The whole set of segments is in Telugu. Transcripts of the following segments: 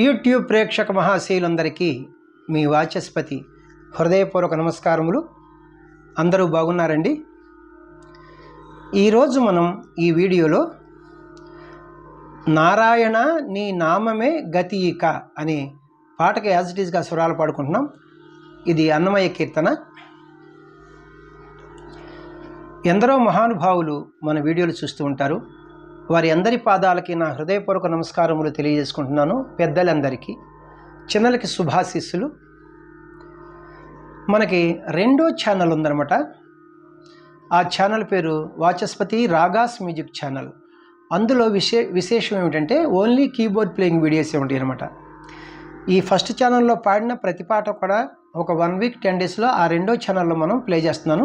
యూట్యూబ్ ప్రేక్షక మహాశీలందరికీ మీ వాచస్పతి హృదయపూర్వక నమస్కారములు. అందరూ బాగున్నారండి? ఈరోజు మనం ఈ వీడియోలో నారాయణ నీ నామమే గతిక అనే పాటకి యాజ్ ఇట్ ఈస్గా స్వరాలు పాడుకుంటున్నాం. ఇది అన్నమయ్య కీర్తన. ఎందరో మహానుభావులు మన వీడియోలు చూస్తూ ఉంటారు. వారి అందరి పాదాలకి నా హృదయపూర్వక నమస్కారములు తెలియజేసుకుంటున్నాను పెద్దలందరికీ. చిన్నలకి శుభాశీస్సులు. మనకి రెండో ఛానల్ ఉందన్నమాట. ఆ ఛానల్ పేరు వాచస్పతి రాగాస్ మ్యూజిక్ ఛానల్. అందులో విశే విశేషం ఏమిటంటే ఓన్లీ కీబోర్డ్ ప్లేయింగ్ వీడియోస్ ఉంటాయి అనమాట ఈ ఫస్ట్ ఛానల్లో పాడిన ప్రతి పాట కూడా ఒక వన్ వీక్ టెన్ డేస్లో ఆ రెండో ఛానల్లో మనం ప్లే చేస్తున్నాను.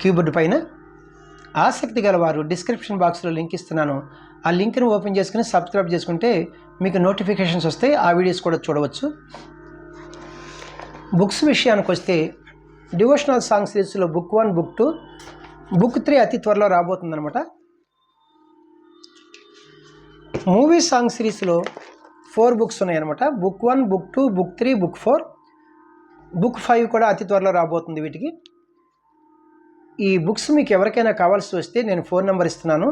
కీబోర్డ్ పైన ఆసక్తి గలవారు డిస్క్రిప్షన్ బాక్స్లో లింక్ ఇస్తున్నాను. ఆ లింక్ని ఓపెన్ చేసుకుని సబ్స్క్రైబ్ చేసుకుంటే మీకు నోటిఫికేషన్స్ వస్తాయి ఆ వీడియోస్ కూడా చూడవచ్చు. బుక్స్ విషయానికి వస్తే డివోషనల్ సాంగ్ సిరీస్లో book one book two book three అతి త్వరలో రాబోతుందనమాట మూవీ సాంగ్ సిరీస్లో ఫోర్ బుక్స్ ఉన్నాయన్నమాట. Book one book two book three book four book five కూడా అతి త్వరలో రాబోతుంది వీటికి. ఈ బుక్స్ మీకు ఎవరికైనా కావాల్సి వస్తే నేను ఫోన్ నెంబర్ ఇస్తున్నాను.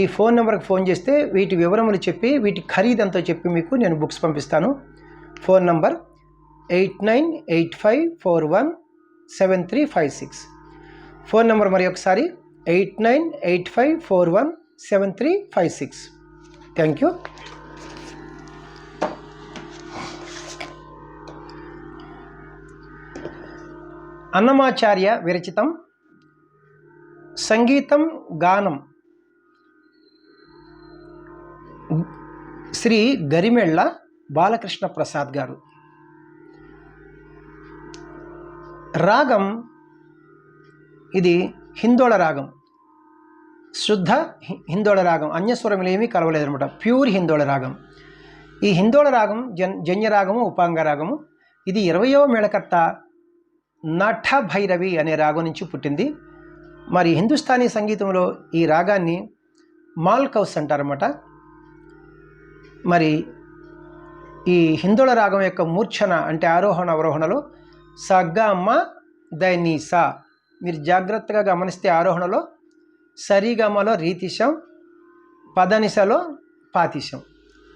ఈ ఫోన్ నెంబర్కి ఫోన్ చేస్తే వీటి వివరములు చెప్పి వీటి ఖరీదంతో చెప్పి మీకు నేను బుక్స్ పంపిస్తాను. Phone number eight nine eight five four one seven three five six. Phone number మరి ఒకసారి eight nine eight five four one seven three five six. Thank you Annamacharya విరచితం సంగీతం గానం. శ్రీ గరిమెళ్ళ బాలకృష్ణ ప్రసాద్ గారు. రాగం ఇది హిందోళ రాగం. శుద్ధ హిందోళ రాగం. అన్యస్వరములు ఏమీ కలవలేదనమాట ప్యూర్ హిందోళ రాగం. ఈ హిందోళ రాగం జన్ జన్య రాగము ఉపాంగ రాగము. ఇది ఇరవయవ మేళకర్త నఠ భైరవి అనే రాగం నుంచి పుట్టింది. మరి హిందుస్థానీ సంగీతంలో ఈ రాగాన్ని మాల్కౌస్ అంటారన్నమాట. మరి ఈ హిందుల రాగం యొక్క మూర్ఛన అంటే ఆరోహణ అవరోహణలో సగ్గమ్మ దైనీసా. మీరు జాగ్రత్తగా గమనిస్తే ఆరోహణలో సరిగమలో రీతిశం పదనిసలో పాతిశం.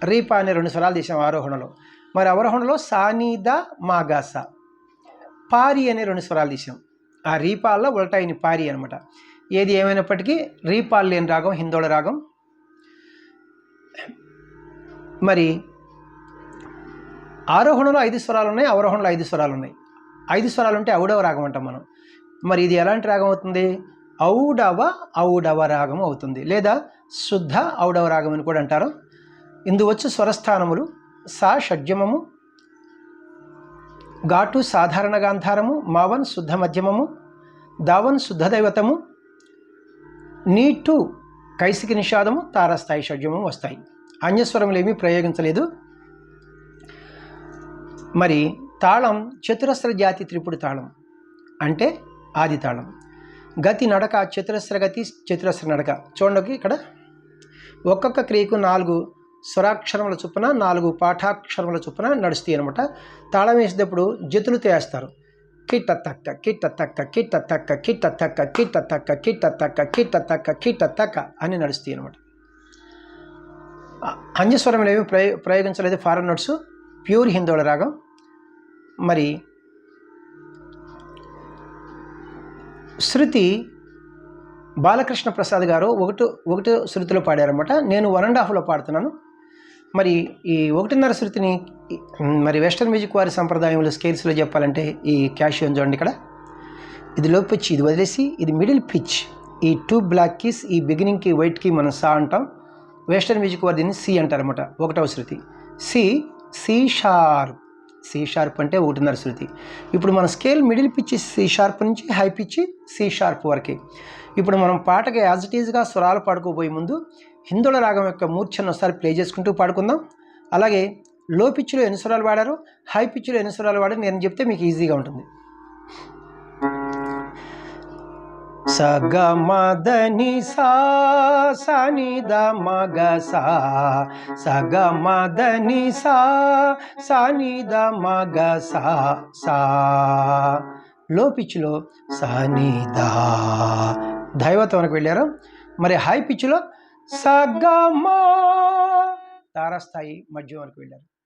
రీపా అనే రెండు స్వరాలు తీసాం ఆరోహణలో. మరి అవరోహణలో సానీద మాగాస. పారి అనే రెండు స్వరాలు తీసాం ఆ రీపాల్లో ఉల్టాయిని పారి అనమాట ఏది ఏమైనప్పటికీ రీపాల్ లేని రాగం హిందోళ రాగం. మరి ఆరోహణలో ఐదు స్వరాలు ఉన్నాయి అవరోహణలో ఐదు స్వరాలు ఉన్నాయి. ఐదు స్వరాలు ఉంటే ఔడవ రాగం అంటాం మనం. మరి ఇది ఎలాంటి రాగం అవుతుంది? ఔడవ ఔడవ రాగం అవుతుంది. లేదా శుద్ధ ఔడవ రాగం అని కూడా అంటారు. ఇందువచ్చి స్వరస్థానములు సా షడ్జమము ఘాటు సాధారణ గాంధారము మావన్ శుద్ధ మధ్యమము దావన్ శుద్ధ దైవతము నీటు కైసికి నిషాదము తారస్థాయి షడ్యము వస్తాయి. అన్యస్వరములు ఏమీ ప్రయోగించలేదు. మరి తాళం చతురస్ర జాతి త్రిపుడు తాళం అంటే ఆది తాళం. గతి నడక చతురస్ర గతి చతురస్ర నడక. చూడండి ఇక్కడ. ఒక్కొక్క క్రియకు నాలుగు స్వరాక్షరముల చొప్పున నాలుగు పాఠాక్షరముల చొప్పున నడుస్తాయి అనమాట తాళం వేసేటప్పుడు జతులు తేస్తారు కిట్ట తక్క కిట్ట తక్క కిట్ట తక్క కిట్ట తక్క కిట్ట తక్క కిట్ట తక్క కిట్ట తక్క కిట్ట తక్క అని నడుస్తాయి అనమాట అంజస్వరములు ఏమి ప్రయో ప్రయోగించలేదు ఫారెన్ నోట్స్ ప్యూర్ హిందోళ రాగం. మరి శృతి బాలకృష్ణ ప్రసాద్ గారు ఒకటి ఒకటి శృతిలో పాడారనమాట నేను వన్ అండ్ హాఫ్లో పాడుతున్నాను. మరి ఈ ఒకటిన్నర శృతిని మరి వెస్టర్న్ మ్యూజిక్ వారి సంప్రదాయంలో స్కేల్స్లో చెప్పాలంటే ఈ క్యాషియోన్ చూడండి ఇక్కడ. ఇది లో పిచ్ ఇది వదిలేసి ఇది మిడిల్ పిచ్ ఈ టూ బ్లాక్ కీస్ ఈ బిగినింగ్కి వైట్కి మనం సా అంటాం. వెస్టర్న్ మ్యూజిక్ వారు దీన్ని సి అంటారనమాట ఒకటవ శృతి. C C sharp C sharp అంటే ఒకటిన్నర శృతి. ఇప్పుడు మన scale middle pitch C sharp నుంచి హై పిచ్ సి షార్ప్ వరకు. ఇప్పుడు మనం పాటకి యాజ్ ఇట్ ఈజ్గా స్వరాలు పాడుకోబోయే ముందు హిందుల రాగం యొక్క మూర్ఛను ఒకసారి ప్లే చేసుకుంటూ పాడుకుందాం. అలాగే లో పిచ్లో ఎన్ని స్వరాలు వాడారు హై పిచ్లో ఎన్ని స్వరాలు వాడారు నేను చెప్తే మీకు ఈజీగా ఉంటుంది. సగమదని సని ద మగ సా. సగమదని సా ద మగ సా సా. లో పిచ్లో సనిదా దైవత్వం వరకు వెళ్ళారు? మరి హై పిచ్లో సగమా తారస్థాయి మధ్యం వరకు వెళ్ళారు.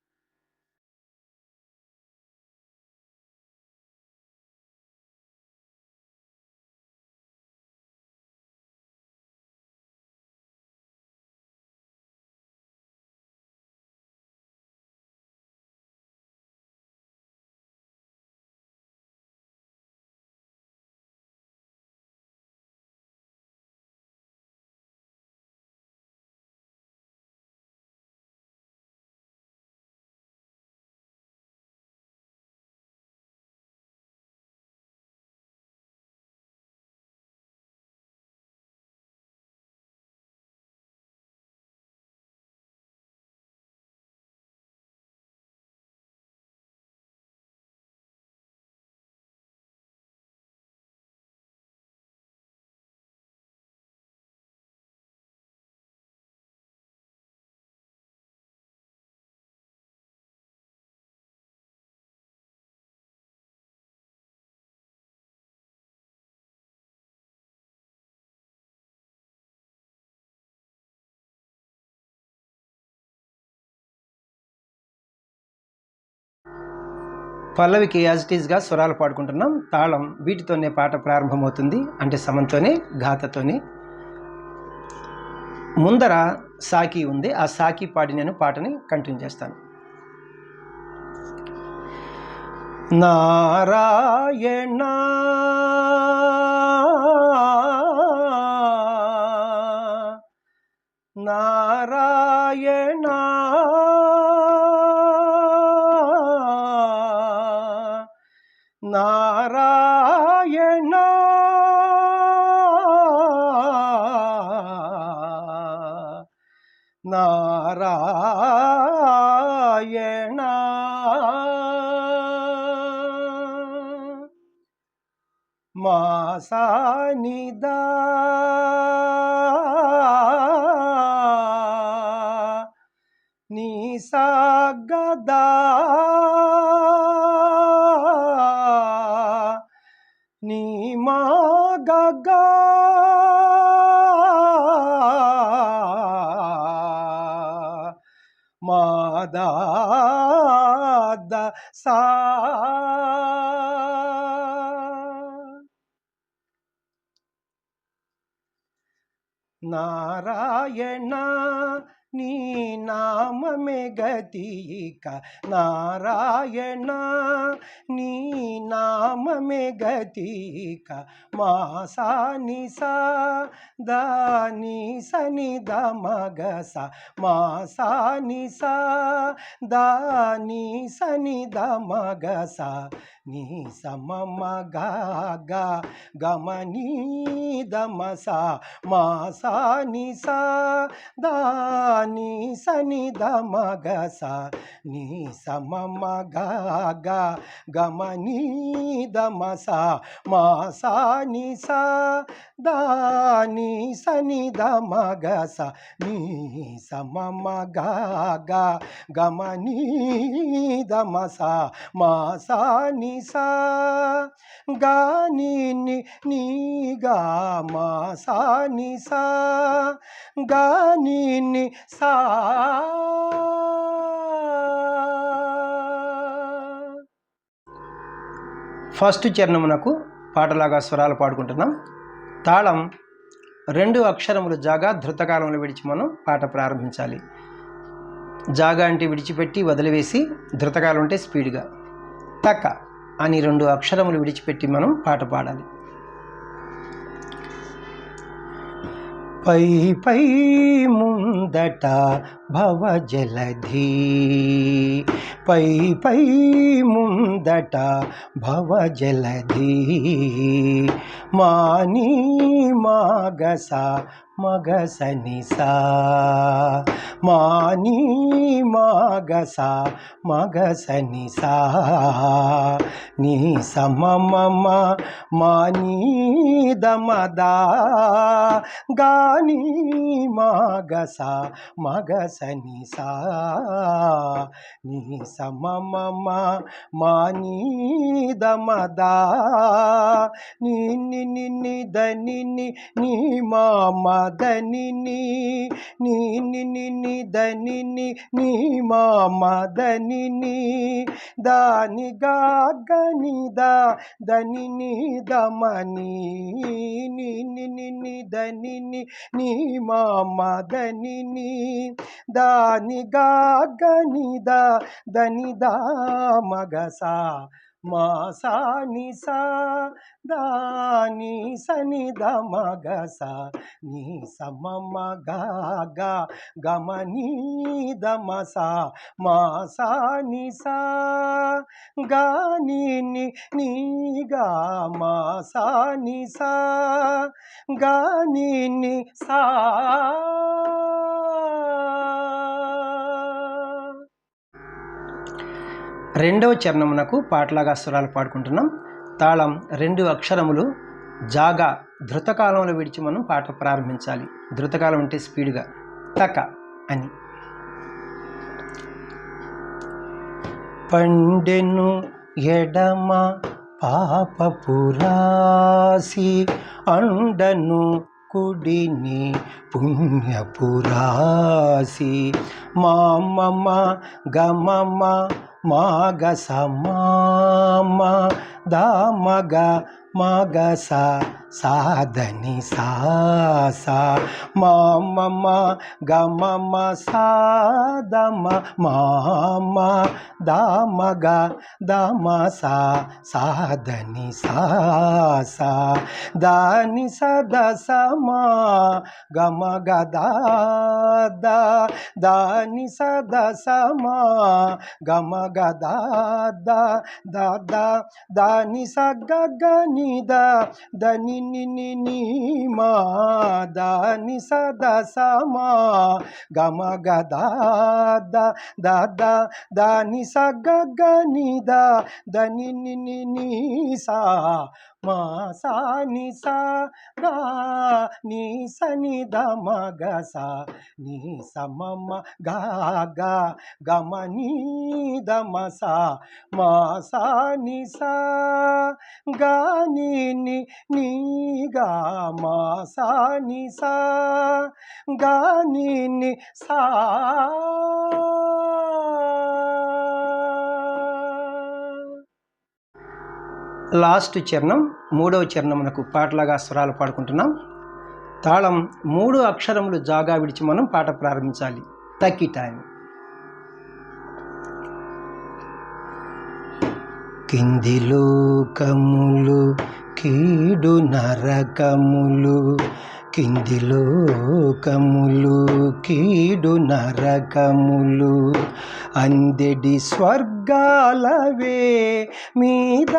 పల్లవికి యాజ్ ఇట్ స్వరాలు పాడుకుంటున్నాం. తాళం వీటితోనే పాట ప్రారంభమవుతుంది. అంటే సమంతోనే ఘాతతోనే. ముందర సాకి ఉంది. ఆ సాకి పాడి నేను పాటని కంటిన్యూ చేస్తాను. నారాయణ నారాయణ నారాయణ మాసానిదా నీ సాగదా నీ మా గగా మాద నారాయణ నీ నామమే గతిక నారాయణ నీ నామమే గతిక మా సా ని సా దాని సని దమగస ని సా దాని సని దమగస నీ సమమ గా గమనీ దమస మాసా నిసా దాని సని దమగస నీ సమమ గా గమనీ దమస మాసా నిసా దాని సని దమగస నీ సమమ గా గమనీ దమస మాసా నిసా గాని నీగా మాసా నిసా గాని ని సా ఫస్ట్ చరణమునకు పాటలాగా స్వరాలు పాడుకుంటున్నాం. తాళం రెండు అక్షరములు జాగా ధృతకాలంలో విడిచి మనం పాట ప్రారంభించాలి. జాగా అంటే విడిచిపెట్టి వదిలివేసి ధృతకాలం అంటే స్పీడ్గా. తక్క అని రెండు అక్షరములు విడిచిపెట్టి మనం పాట పాడాలి. పై పై ముందట భవ జలధి పై పై ముందట భవ జలధి మాని మాగస మగ సా మాని మాగస సా సా నీ సమ మమ మాని దమదా. గాని మాగస మగస సని సా నీ సమ మాని దమదా నీ ని ని దని ని నీ మామ దని నీ ని ని నీ దాని గాగని దా దని ని దమని ని దని ని దని ని దాని గాగని దా దని దా మగసా. మా సా ని సా దా ని సని ద మగ సా ని సమ మగ గ గమ ని ద మ సా మా సా ని సా గా ని ని ని గా మా సా ని సా గా ని ని సా. రెండవ చరణమునకు పాటలాగా స్వరాలు పాడుకుంటున్నాం. తాళం రెండు అక్షరములు జాగా ధృతకాలంలో విడిచి మనం పాట ప్రారంభించాలి. ధృతకాలం అంటే స్పీడ్గా. తక అని. పండెను ఎడమ పాపపురాసి అండను కుడిని పుణ్యపురాసి మామమ గమమ మాగ సమామ దామగ మగ సా సాధని సాసా మామమ గమ సాదమ మామ దామగ దమ సా సాధని సాసా దాని సద సమా గమ గదా దాని సద సమా గమ గదా దా దాని సగ మీద దని ని మా దాని సద సమా. గమ గదా ద దాని సగ గని ద దని ని సా. మా సా ని సా గా ని సని ద మ గ సా ని స మ మ గా గా మ ని ద మ సా. మా సా ని సా గా ని ని గా మా సా ని సా గా ని ని సా. లాస్ట్ చరణం మూడవ చరణమునకు పాటలాగా స్వరాలు పాడుకుంటున్నాం. తాళం మూడు అక్షరములు జాగా విడిచి మనం పాట ప్రారంభించాలి. తక్కి టైం. కింది లోకములు కీడు నరకములు. కింది లోకములు కీడు నరకములు. అందెడి స్వర్గాలవే మీద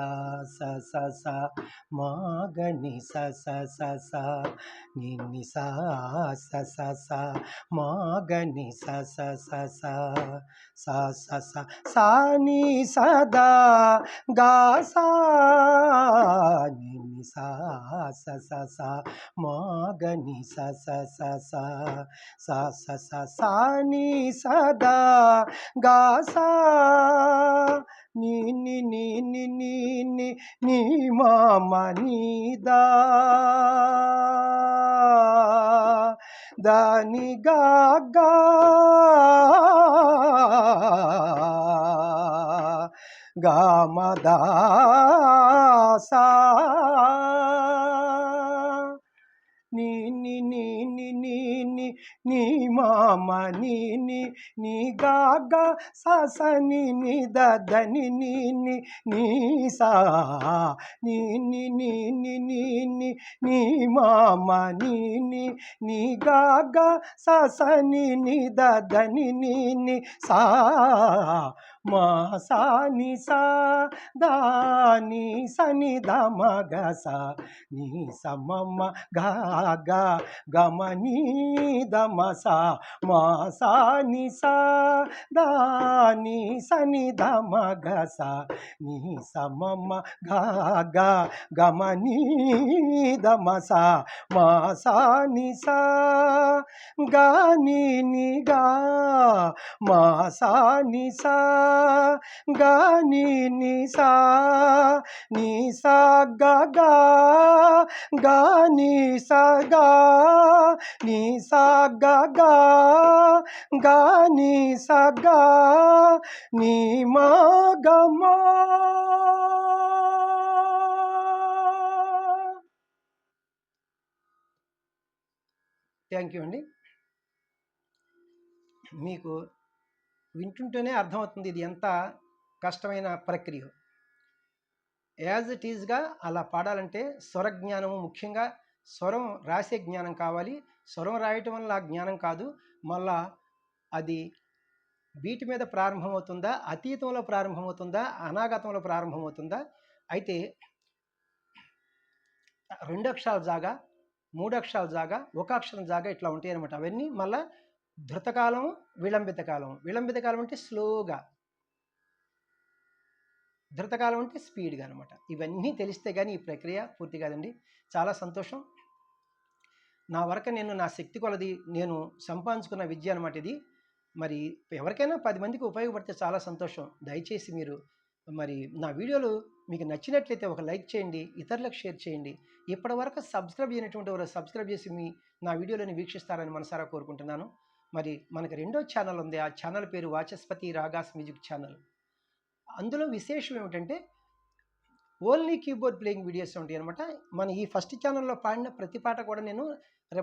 సా స స స మాగని స స స స నిని సా స స స మాగని స స స స సా స స సా ని సదా గా సా నిని సా స స స మాగని స స స స సా స స సా ని సదా గా సా ని ని ని ని ని ని ని మామ ని దా దాని గా గా. గామదాసా నీ ని నీ ని ని ని నీ మామ నీ ని నీ గా గా స ని ని నీ ని నీ సా నీ ని నీ ని నీ ని నీ మామ నీ ని నీ గా గా స ని ని నీ ని సా మా సా ని సా దా ని స ని ద మ గ స ని స మ మ గ మా సా ని సా దాని సని దమ ని ద మ గ స ని స మ మ గ మా సా ని సా గాని నిగా మా సా నిసా గాని నిసా నిసా ని సా ని సా గ గా గా ని సా గా ని గా గా ని సా గా ని మా గమా థ్యాంక్ యూ అండి. మీకు వింటుంటేనే అర్థమవుతుంది ఇది ఎంత కష్టమైన ప్రక్రియ. యాజ్ ఇట్ ఈజ్గా అలా పాడాలంటే స్వర జ్ఞానము ముఖ్యంగా స్వరం రాసే జ్ఞానం కావాలి. స్వరం రాయటం వల్ల ఆ జ్ఞానం కాదు. మళ్ళా అది బీట్ మీద ప్రారంభమవుతుందా? అతీతంలో ప్రారంభమవుతుందా? అనాగతంలో ప్రారంభమవుతుందా? అయితే రెండు అక్షరాల జాగా మూడు అక్షరాల జాగా ఒక అక్షరం జాగా ఇట్లా ఉంటాయి అనమాట అవన్నీ మళ్ళీ ధృతకాలం విళంబిత కాలం. విళంబిత కాలం అంటే స్లోగా. ధృతకాలం అంటే స్పీడ్గా అనమాట ఇవన్నీ తెలిస్తే కానీ ఈ ప్రక్రియ పూర్తి కాదండి. చాలా సంతోషం. నా వరకు నేను నా శక్తి కొలది నేను సంపాదించుకున్న విద్య అనమాట ఇది. మరి ఎవరికైనా పది మందికి ఉపయోగపడితే చాలా సంతోషం. దయచేసి మీరు మరి నా వీడియోలు మీకు నచ్చినట్లయితే ఒక లైక్ చేయండి ఇతరులకు షేర్ చేయండి. ఇప్పటివరకు సబ్స్క్రైబ్ చేయనటువంటి వారు సబ్స్క్రైబ్ చేసి మీ నా వీడియోలను వీక్షిస్తారని మనసారా కోరుకుంటున్నాను. మరి మనకి రెండో ఛానల్ ఉంది. ఆ ఛానల్ పేరు వాచస్పతి రాగాస్ మ్యూజిక్ ఛానల్ అందులో విశేషం ఏమిటంటే ఓన్లీ కీబోర్డ్ ప్లేయింగ్ వీడియోస్ ఉంటాయి అనమాట మన ఈ ఫస్ట్ ఛానల్లో పాడిన ప్రతి పాట కూడా నేను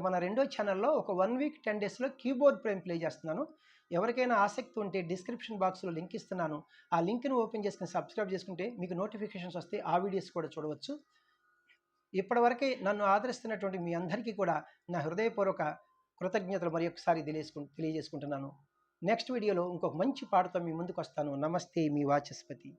మన రెండో ఛానల్లో ఒక వన్ వీక్ టెన్ డేస్లో కీబోర్డ్ ప్లేయింగ్ ప్లే చేస్తున్నాను. ఎవరికైనా ఆసక్తి ఉంటే డిస్క్రిప్షన్ బాక్స్లో లింక్ ఇస్తున్నాను. ఆ లింక్ను ఓపెన్ చేసుకుని సబ్స్క్రైబ్ చేసుకుంటే మీకు నోటిఫికేషన్స్ వస్తే ఆ వీడియోస్ కూడా చూడవచ్చు. ఇప్పటివరకే నన్ను ఆదరిస్తున్నటువంటి మీ అందరికీ కూడా నా హృదయపూర్వక కృతజ్ఞతలు మరి ఒకసారి తెలియజేసుకు తెలియజేసుకుంటున్నాను. నెక్స్ట్ వీడియోలో ఇంకొక మంచి పాటతో మీ ముందుకు వస్తాను నమస్తే మీ వాచస్పతి.